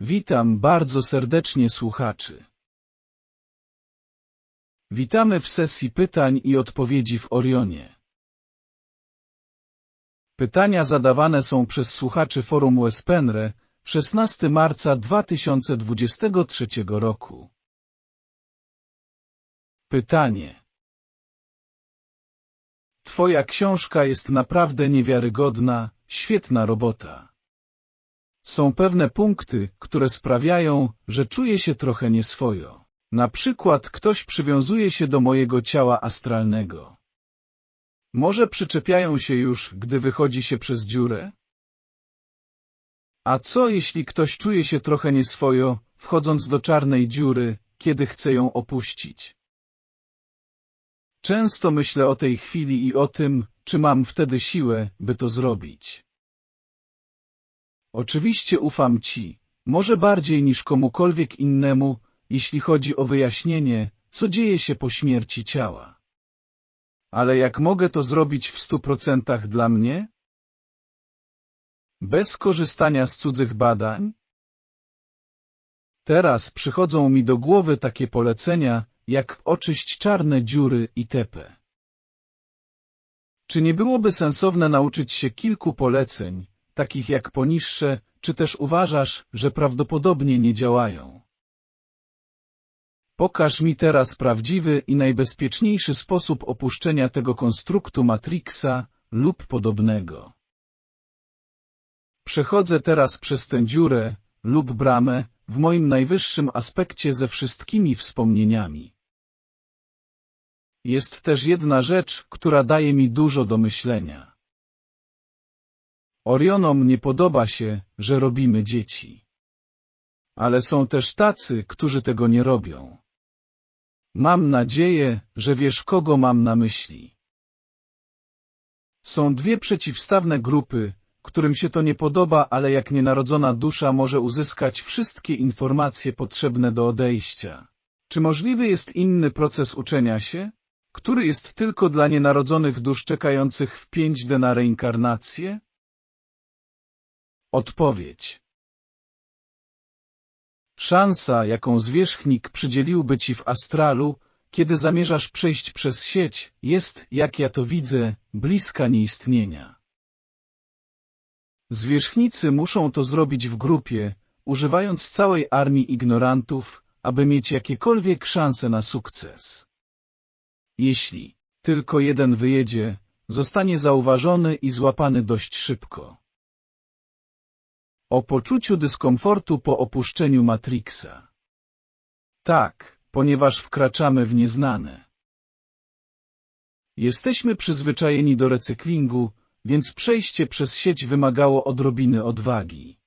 Witam bardzo serdecznie słuchaczy. Witamy w sesji pytań i odpowiedzi w Orionie. Pytania zadawane są przez słuchaczy forum Wespenre 16 marca 2023 roku. Pytanie. Twoja książka jest naprawdę niewiarygodna, świetna robota. Są pewne punkty, które sprawiają, że czuję się trochę nieswojo. Na przykład ktoś przywiązuje się do mojego ciała astralnego. Może przyczepiają się już, gdy wychodzi się przez dziurę? A co jeśli ktoś czuje się trochę nieswojo, wchodząc do czarnej dziury, kiedy chce ją opuścić? Często myślę o tej chwili i o tym, czy mam wtedy siłę, by to zrobić. Oczywiście ufam Ci, może bardziej niż komukolwiek innemu, jeśli chodzi o wyjaśnienie, co dzieje się po śmierci ciała. Ale jak mogę to zrobić w stu procentach dla mnie? Bez korzystania z cudzych badań? Teraz przychodzą mi do głowy takie polecenia, jak oczyść czarne dziury i tepe. Czy nie byłoby sensowne nauczyć się kilku poleceń, takich jak poniższe, czy też uważasz, że prawdopodobnie nie działają? Pokaż mi teraz prawdziwy i najbezpieczniejszy sposób opuszczenia tego konstruktu Matrixa lub podobnego. Przechodzę teraz przez tę dziurę lub bramę w moim najwyższym aspekcie ze wszystkimi wspomnieniami. Jest też jedna rzecz, która daje mi dużo do myślenia. Orionom nie podoba się, że robimy dzieci. Ale są też tacy, którzy tego nie robią. Mam nadzieję, że wiesz, kogo mam na myśli. Są dwie przeciwstawne grupy, którym się to nie podoba, ale jak nienarodzona dusza może uzyskać wszystkie informacje potrzebne do odejścia. Czy możliwy jest inny proces uczenia się, który jest tylko dla nienarodzonych dusz czekających w 5D na reinkarnację? Odpowiedź Szansa, jaką zwierzchnik przydzieliłby ci w astralu, kiedy zamierzasz przejść przez sieć, jest, jak ja to widzę, bliska nieistnienia. Zwierzchnicy muszą to zrobić w grupie, używając całej armii ignorantów, aby mieć jakiekolwiek szanse na sukces. Jeśli tylko jeden wyjedzie, zostanie zauważony i złapany dość szybko. O poczuciu dyskomfortu po opuszczeniu Matrixa. Tak, ponieważ wkraczamy w nieznane. Jesteśmy przyzwyczajeni do recyklingu, więc przejście przez sieć wymagało odrobiny odwagi.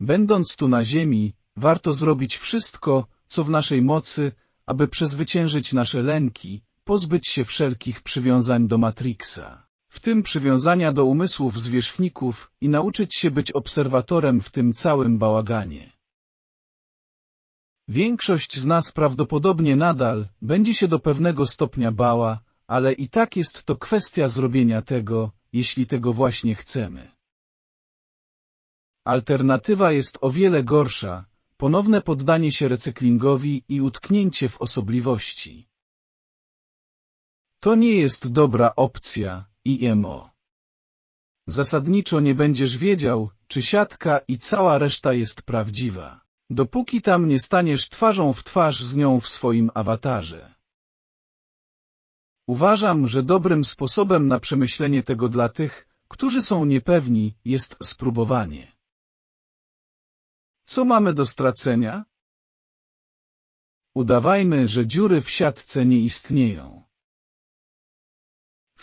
Będąc tu na ziemi, warto zrobić wszystko, co w naszej mocy, aby przezwyciężyć nasze lęki, pozbyć się wszelkich przywiązań do Matrixa w tym przywiązania do umysłów zwierzchników i nauczyć się być obserwatorem w tym całym bałaganie. Większość z nas prawdopodobnie nadal będzie się do pewnego stopnia bała, ale i tak jest to kwestia zrobienia tego, jeśli tego właśnie chcemy. Alternatywa jest o wiele gorsza, ponowne poddanie się recyklingowi i utknięcie w osobliwości. To nie jest dobra opcja, IMO. Zasadniczo nie będziesz wiedział, czy siatka i cała reszta jest prawdziwa, dopóki tam nie staniesz twarzą w twarz z nią w swoim awatarze. Uważam, że dobrym sposobem na przemyślenie tego dla tych, którzy są niepewni, jest spróbowanie. Co mamy do stracenia? Udawajmy, że dziury w siatce nie istnieją.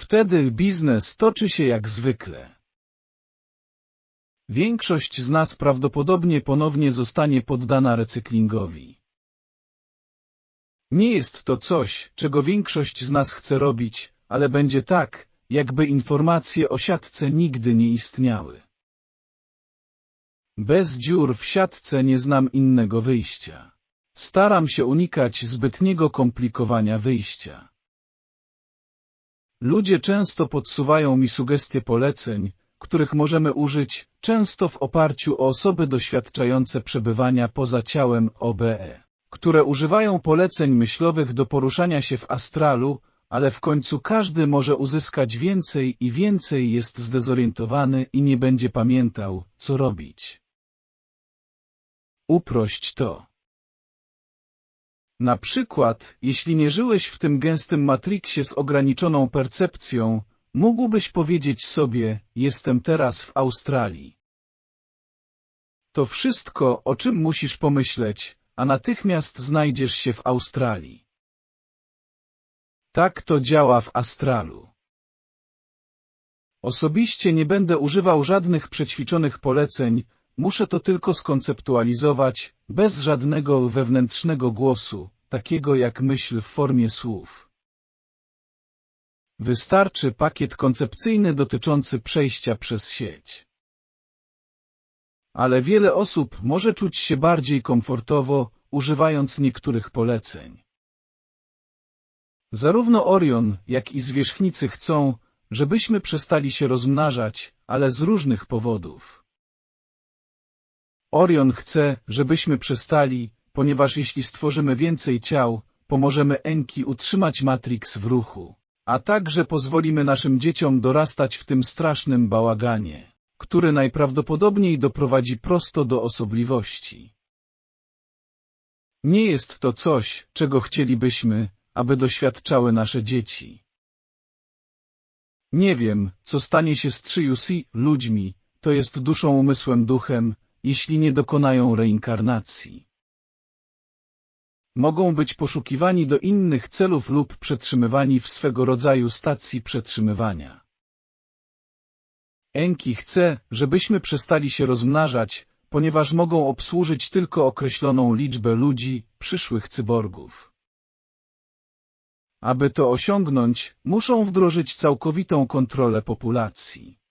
Wtedy biznes toczy się jak zwykle. Większość z nas prawdopodobnie ponownie zostanie poddana recyklingowi. Nie jest to coś, czego większość z nas chce robić, ale będzie tak, jakby informacje o siatce nigdy nie istniały. Bez dziur w siatce nie znam innego wyjścia. Staram się unikać zbytniego komplikowania wyjścia. Ludzie często podsuwają mi sugestie poleceń, których możemy użyć, często w oparciu o osoby doświadczające przebywania poza ciałem OBE, które używają poleceń myślowych do poruszania się w astralu, ale w końcu każdy może uzyskać więcej i więcej jest zdezorientowany i nie będzie pamiętał, co robić. Uprość to. Na przykład, jeśli nie żyłeś w tym gęstym matriksie z ograniczoną percepcją, mógłbyś powiedzieć sobie, jestem teraz w Australii. To wszystko, o czym musisz pomyśleć, a natychmiast znajdziesz się w Australii. Tak to działa w astralu. Osobiście nie będę używał żadnych przećwiczonych poleceń, muszę to tylko skonceptualizować, bez żadnego wewnętrznego głosu, takiego jak myśl w formie słów. Wystarczy pakiet koncepcyjny dotyczący przejścia przez sieć. Ale wiele osób może czuć się bardziej komfortowo, używając niektórych poleceń. Zarówno Orion, jak i zwierzchnicy chcą, żebyśmy przestali się rozmnażać, ale z różnych powodów. Orion chce, żebyśmy przestali, ponieważ jeśli stworzymy więcej ciał, pomożemy Enki utrzymać Matrix w ruchu, a także pozwolimy naszym dzieciom dorastać w tym strasznym bałaganie, który najprawdopodobniej doprowadzi prosto do osobliwości. Nie jest to coś, czego chcielibyśmy, aby doświadczały nasze dzieci. Nie wiem, co stanie się z Triusi ludźmi, to jest duszą, umysłem, duchem, jeśli nie dokonają reinkarnacji. Mogą być poszukiwani do innych celów lub przetrzymywani w swego rodzaju stacji przetrzymywania. Enki chce, żebyśmy przestali się rozmnażać, ponieważ mogą obsłużyć tylko określoną liczbę ludzi, przyszłych cyborgów. Aby to osiągnąć, muszą wdrożyć całkowitą kontrolę populacji.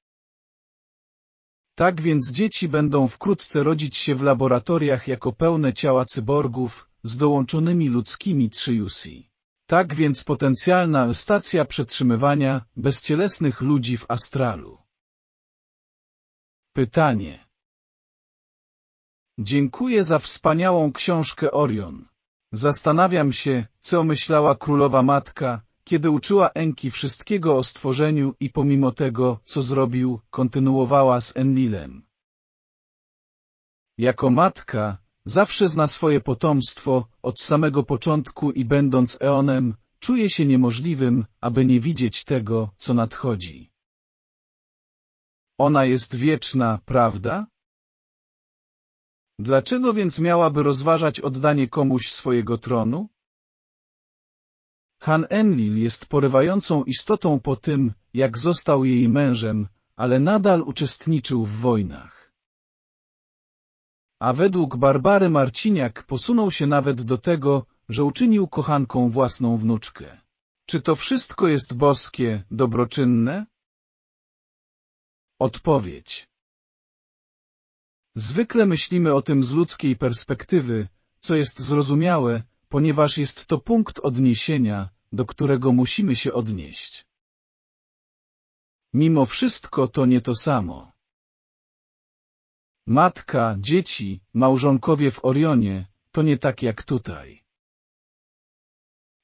Tak więc dzieci będą wkrótce rodzić się w laboratoriach jako pełne ciała cyborgów z dołączonymi ludzkimi triusi. Tak więc potencjalna stacja przetrzymywania bezcielesnych ludzi w astralu. Pytanie. Dziękuję za wspaniałą książkę Orion. Zastanawiam się, co myślała królowa matka, kiedy uczyła Enki wszystkiego o stworzeniu i pomimo tego, co zrobił, kontynuowała z Enlilem. Jako matka, zawsze zna swoje potomstwo, od samego początku i będąc eonem, czuje się niemożliwym, aby nie widzieć tego, co nadchodzi. Ona jest wieczna, prawda? Dlaczego więc miałaby rozważać oddanie komuś swojego tronu? Han Enlil jest porywającą istotą po tym, jak został jej mężem, ale nadal uczestniczył w wojnach. A według Barbary Marciniak posunął się nawet do tego, że uczynił kochanką własną wnuczkę. Czy to wszystko jest boskie, dobroczynne? Odpowiedź Zwykle myślimy o tym z ludzkiej perspektywy, co jest zrozumiałe, ponieważ jest to punkt odniesienia, do którego musimy się odnieść. Mimo wszystko to nie to samo. Matka, dzieci, małżonkowie w Orionie to nie tak jak tutaj.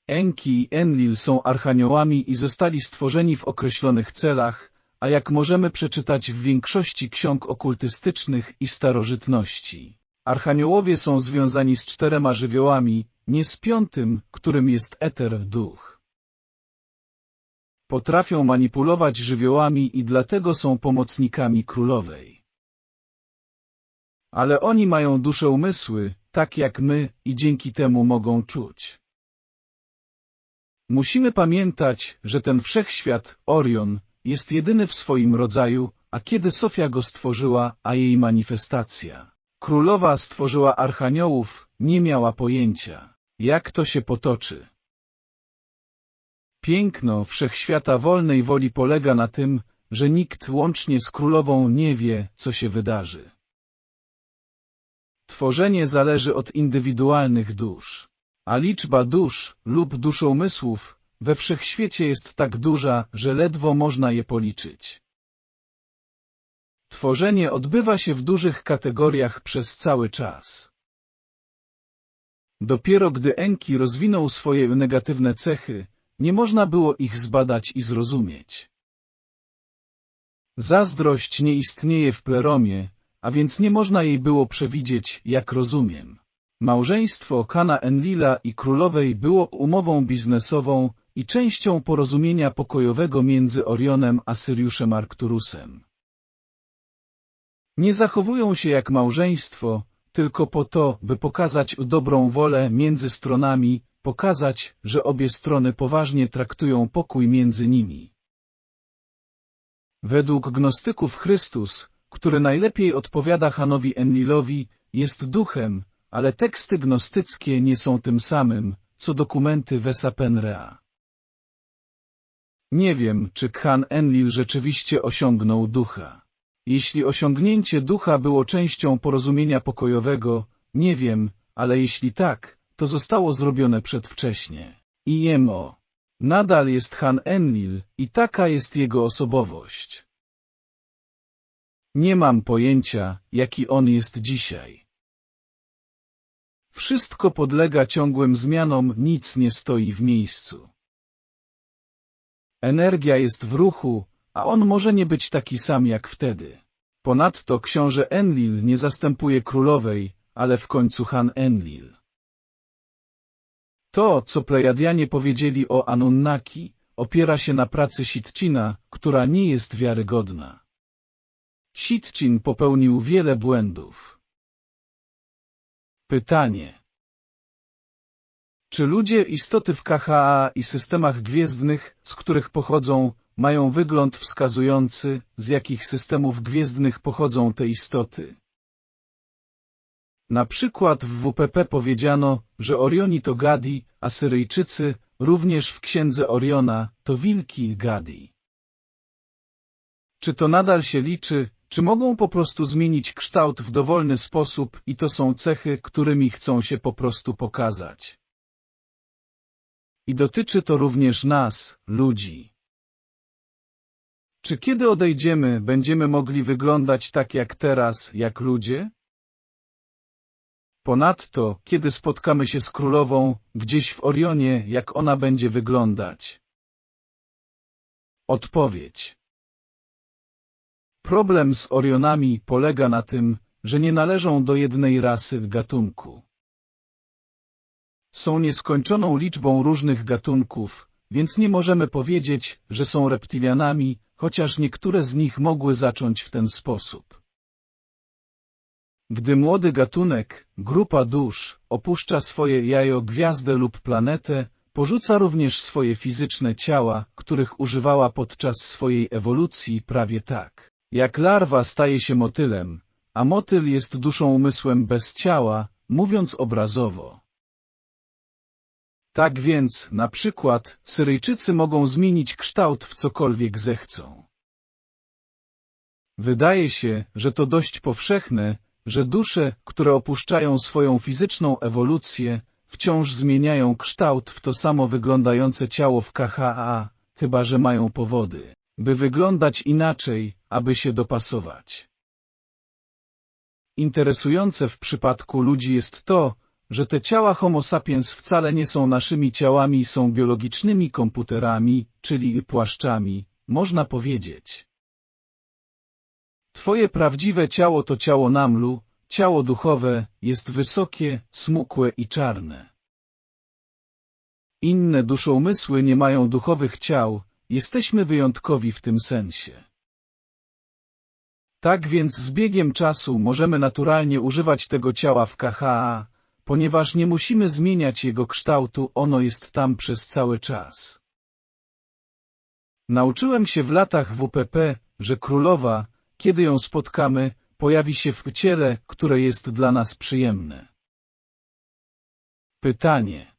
Enki i Enlil są archaniołami i zostali stworzeni w określonych celach, a jak możemy przeczytać w większości ksiąg okultystycznych i starożytności. Archaniołowie są związani z czterema żywiołami, nie z piątym, którym jest eter duch. Potrafią manipulować żywiołami i dlatego są pomocnikami królowej. Ale oni mają dusze umysły, tak jak my, i dzięki temu mogą czuć. Musimy pamiętać, że ten wszechświat, Orion, jest jedyny w swoim rodzaju, a kiedy Sofia go stworzyła, a jej manifestacja. Królowa stworzyła archaniołów, nie miała pojęcia, jak to się potoczy. Piękno wszechświata wolnej woli polega na tym, że nikt łącznie z królową nie wie, co się wydarzy. Tworzenie zależy od indywidualnych dusz, a liczba dusz lub duszomysłów we wszechświecie jest tak duża, że ledwo można je policzyć. Tworzenie odbywa się w dużych kategoriach przez cały czas. Dopiero gdy Enki rozwinął swoje negatywne cechy, nie można było ich zbadać i zrozumieć. Zazdrość nie istnieje w pleromie, a więc nie można jej było przewidzieć, jak rozumiem. Małżeństwo Kana Enlila i królowej było umową biznesową i częścią porozumienia pokojowego między Orionem a Syriuszem Arcturusem. Nie zachowują się jak małżeństwo, tylko po to, by pokazać dobrą wolę między stronami, pokazać, że obie strony poważnie traktują pokój między nimi. Według gnostyków Chrystus, który najlepiej odpowiada Hanowi Enlilowi, jest duchem, ale teksty gnostyckie nie są tym samym, co dokumenty Wesa Penrea. Nie wiem, czy Khan Enlil rzeczywiście osiągnął ducha. Jeśli osiągnięcie ducha było częścią porozumienia pokojowego, nie wiem, ale jeśli tak, to zostało zrobione przedwcześnie. IMO. Nadal jest Han Enlil i taka jest jego osobowość. Nie mam pojęcia, jaki on jest dzisiaj. Wszystko podlega ciągłym zmianom, nic nie stoi w miejscu. Energia jest w ruchu, a on może nie być taki sam jak wtedy. Ponadto książę Enlil nie zastępuje królowej, ale w końcu Han Enlil. To, co Plejadianie powiedzieli o Anunnaki, opiera się na pracy Sitcina, która nie jest wiarygodna. Sitcin popełnił wiele błędów. Pytanie. Czy ludzie, istoty w KHA i systemach gwiezdnych, z których pochodzą, mają wygląd wskazujący, z jakich systemów gwiezdnych pochodzą te istoty? Na przykład w WPP powiedziano, że Orioni to Gadi, a Syryjczycy, również w księdze Oriona, to wilki Gadi. Czy to nadal się liczy, czy mogą po prostu zmienić kształt w dowolny sposób i to są cechy, którymi chcą się po prostu pokazać? I dotyczy to również nas, ludzi. Czy kiedy odejdziemy, będziemy mogli wyglądać tak jak teraz, jak ludzie? Ponadto, kiedy spotkamy się z królową, gdzieś w Orionie, jak ona będzie wyglądać? Odpowiedź Problem z Orionami polega na tym, że nie należą do jednej rasy gatunku. Są nieskończoną liczbą różnych gatunków, więc nie możemy powiedzieć, że są reptilianami, chociaż niektóre z nich mogły zacząć w ten sposób. Gdy młody gatunek, grupa dusz, opuszcza swoje jajo, gwiazdę lub planetę, porzuca również swoje fizyczne ciała, których używała podczas swojej ewolucji prawie tak. Jak larwa staje się motylem, a motyl jest duszą umysłem bez ciała, mówiąc obrazowo. Tak więc, na przykład, Syryjczycy mogą zmienić kształt w cokolwiek zechcą. Wydaje się, że to dość powszechne, że dusze, które opuszczają swoją fizyczną ewolucję, wciąż zmieniają kształt w to samo wyglądające ciało w KHA, chyba że mają powody, by wyglądać inaczej, aby się dopasować. Interesujące w przypadku ludzi jest to, że te ciała homo sapiens wcale nie są naszymi ciałami, są biologicznymi komputerami, czyli płaszczami, można powiedzieć. Twoje prawdziwe ciało to ciało Namlu, ciało duchowe, jest wysokie, smukłe i czarne. Inne duszomysły nie mają duchowych ciał, jesteśmy wyjątkowi w tym sensie. Tak więc z biegiem czasu możemy naturalnie używać tego ciała w KHA, ponieważ nie musimy zmieniać jego kształtu, ono jest tam przez cały czas. Nauczyłem się w latach WPP, że królowa, kiedy ją spotkamy, pojawi się w ciele, które jest dla nas przyjemne. Pytanie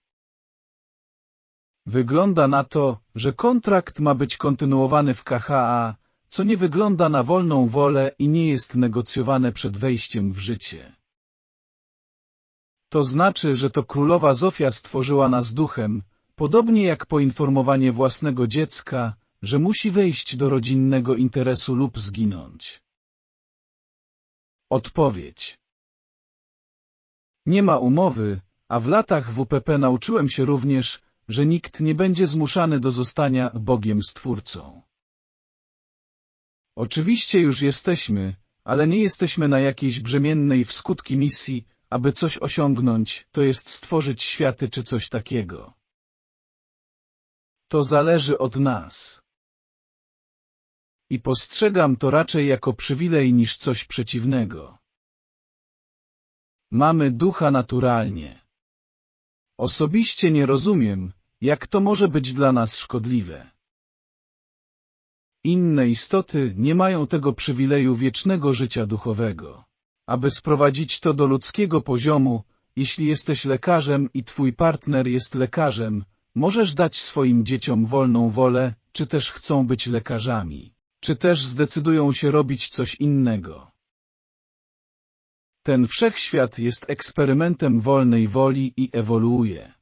Wygląda na to, że kontrakt ma być kontynuowany w KHA, co nie wygląda na wolną wolę i nie jest negocjowane przed wejściem w życie. To znaczy, że to królowa Zofia stworzyła nas duchem, podobnie jak poinformowanie własnego dziecka, że musi wejść do rodzinnego interesu lub zginąć. Odpowiedź. Nie ma umowy, a w latach WPP nauczyłem się również, że nikt nie będzie zmuszany do zostania Bogiem Stwórcą. Oczywiście już jesteśmy, ale nie jesteśmy na jakiejś brzemiennej w skutki misji, aby coś osiągnąć, to jest stworzyć światy czy coś takiego. To zależy od nas. I postrzegam to raczej jako przywilej niż coś przeciwnego. Mamy ducha naturalnie. Osobiście nie rozumiem, jak to może być dla nas szkodliwe. Inne istoty nie mają tego przywileju wiecznego życia duchowego. Aby sprowadzić to do ludzkiego poziomu, jeśli jesteś lekarzem i twój partner jest lekarzem, możesz dać swoim dzieciom wolną wolę, czy też chcą być lekarzami, czy też zdecydują się robić coś innego. Ten wszechświat jest eksperymentem wolnej woli i ewoluuje.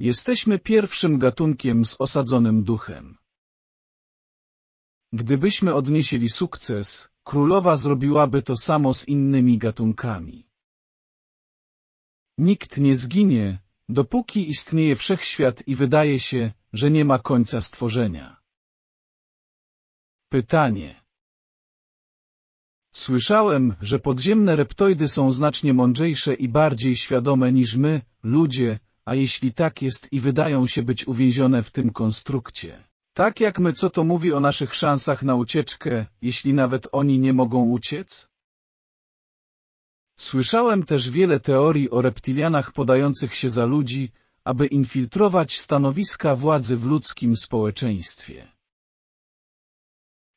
Jesteśmy pierwszym gatunkiem z osadzonym duchem. Gdybyśmy odnieśli sukces, królowa zrobiłaby to samo z innymi gatunkami. Nikt nie zginie, dopóki istnieje wszechświat i wydaje się, że nie ma końca stworzenia. Pytanie Słyszałem, że podziemne reptoidy są znacznie mądrzejsze i bardziej świadome niż my, ludzie, a jeśli tak jest i wydają się być uwięzione w tym konstrukcie. Tak jak my co to mówi o naszych szansach na ucieczkę, jeśli nawet oni nie mogą uciec? Słyszałem też wiele teorii o reptilianach podających się za ludzi, aby infiltrować stanowiska władzy w ludzkim społeczeństwie.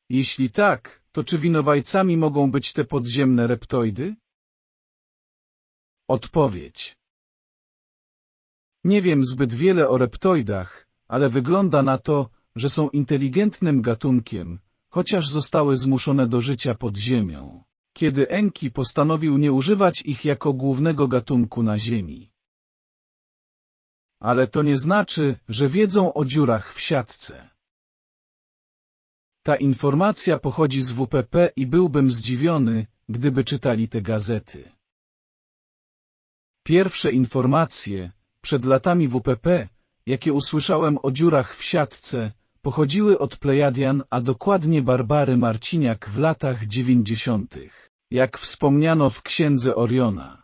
Jeśli tak, to czy winowajcami mogą być te podziemne reptoidy? Odpowiedź Nie wiem zbyt wiele o reptoidach, ale wygląda na to, że są inteligentnym gatunkiem, chociaż zostały zmuszone do życia pod ziemią, kiedy Enki postanowił nie używać ich jako głównego gatunku na ziemi. Ale to nie znaczy, że wiedzą o dziurach w siatce. Ta informacja pochodzi z WPP i byłbym zdziwiony, gdyby czytali te gazety. Pierwsze informacje, przed latami WPP, jakie usłyszałem o dziurach w siatce, pochodziły od Plejadian, a dokładnie Barbary Marciniak w latach dziewięćdziesiątych, jak wspomniano w księdze Oriona.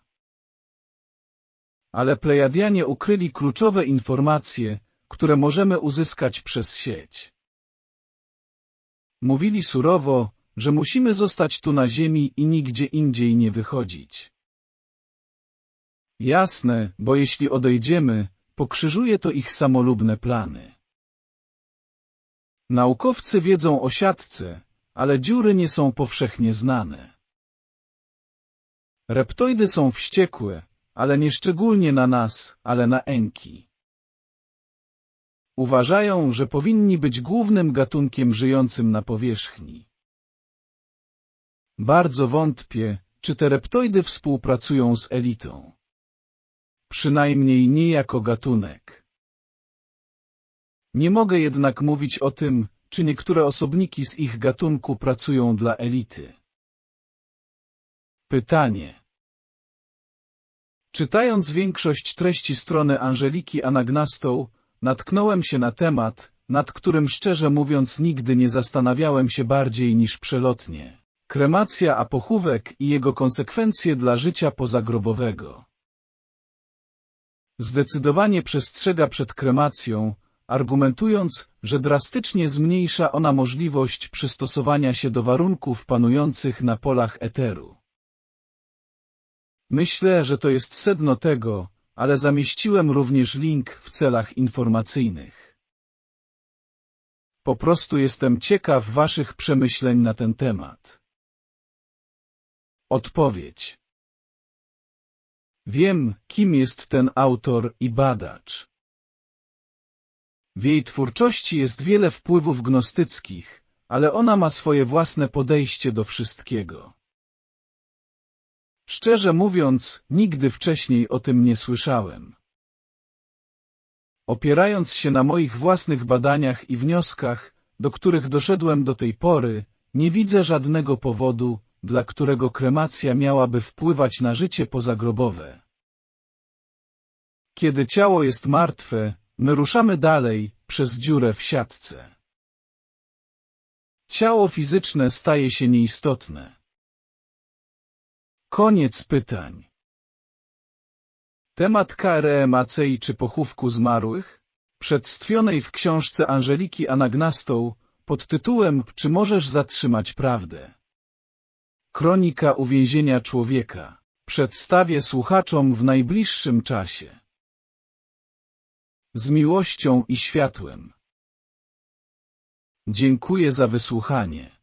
Ale Plejadianie ukryli kluczowe informacje, które możemy uzyskać przez sieć. Mówili surowo, że musimy zostać tu na ziemi i nigdzie indziej nie wychodzić. Jasne, bo jeśli odejdziemy, pokrzyżuje to ich samolubne plany. Naukowcy wiedzą o siatce, ale dziury nie są powszechnie znane. Reptoidy są wściekłe, ale nie szczególnie na nas, ale na enki. Uważają, że powinni być głównym gatunkiem żyjącym na powierzchni. Bardzo wątpię, czy te reptoidy współpracują z elitą. Przynajmniej nie jako gatunek. Nie mogę jednak mówić o tym, czy niektóre osobniki z ich gatunku pracują dla elity. Pytanie Czytając większość treści strony Angeliki Anagnastą, natknąłem się na temat, nad którym szczerze mówiąc nigdy nie zastanawiałem się bardziej niż przelotnie. Kremacja a pochówek i jego konsekwencje dla życia pozagrobowego. Zdecydowanie przestrzega przed kremacją, argumentując, że drastycznie zmniejsza ona możliwość przystosowania się do warunków panujących na polach eteru. Myślę, że to jest sedno tego, ale zamieściłem również link w celach informacyjnych. Po prostu jestem ciekaw Waszych przemyśleń na ten temat. Odpowiedź Wiem, kim jest ten autor i badacz. W jej twórczości jest wiele wpływów gnostyckich, ale ona ma swoje własne podejście do wszystkiego. Szczerze mówiąc, nigdy wcześniej o tym nie słyszałem. Opierając się na moich własnych badaniach i wnioskach, do których doszedłem do tej pory, nie widzę żadnego powodu, dla którego kremacja miałaby wpływać na życie pozagrobowe. Kiedy ciało jest martwe, my ruszamy dalej, przez dziurę w siatce. Ciało fizyczne staje się nieistotne. Koniec pytań. Temat KRMACI czy pochówku zmarłych? Przedstawionej w książce Angeliki Anagnastoł pod tytułem Czy możesz zatrzymać prawdę? Kronika uwięzienia człowieka. Przedstawię słuchaczom w najbliższym czasie. Z miłością i światłem. Dziękuję za wysłuchanie.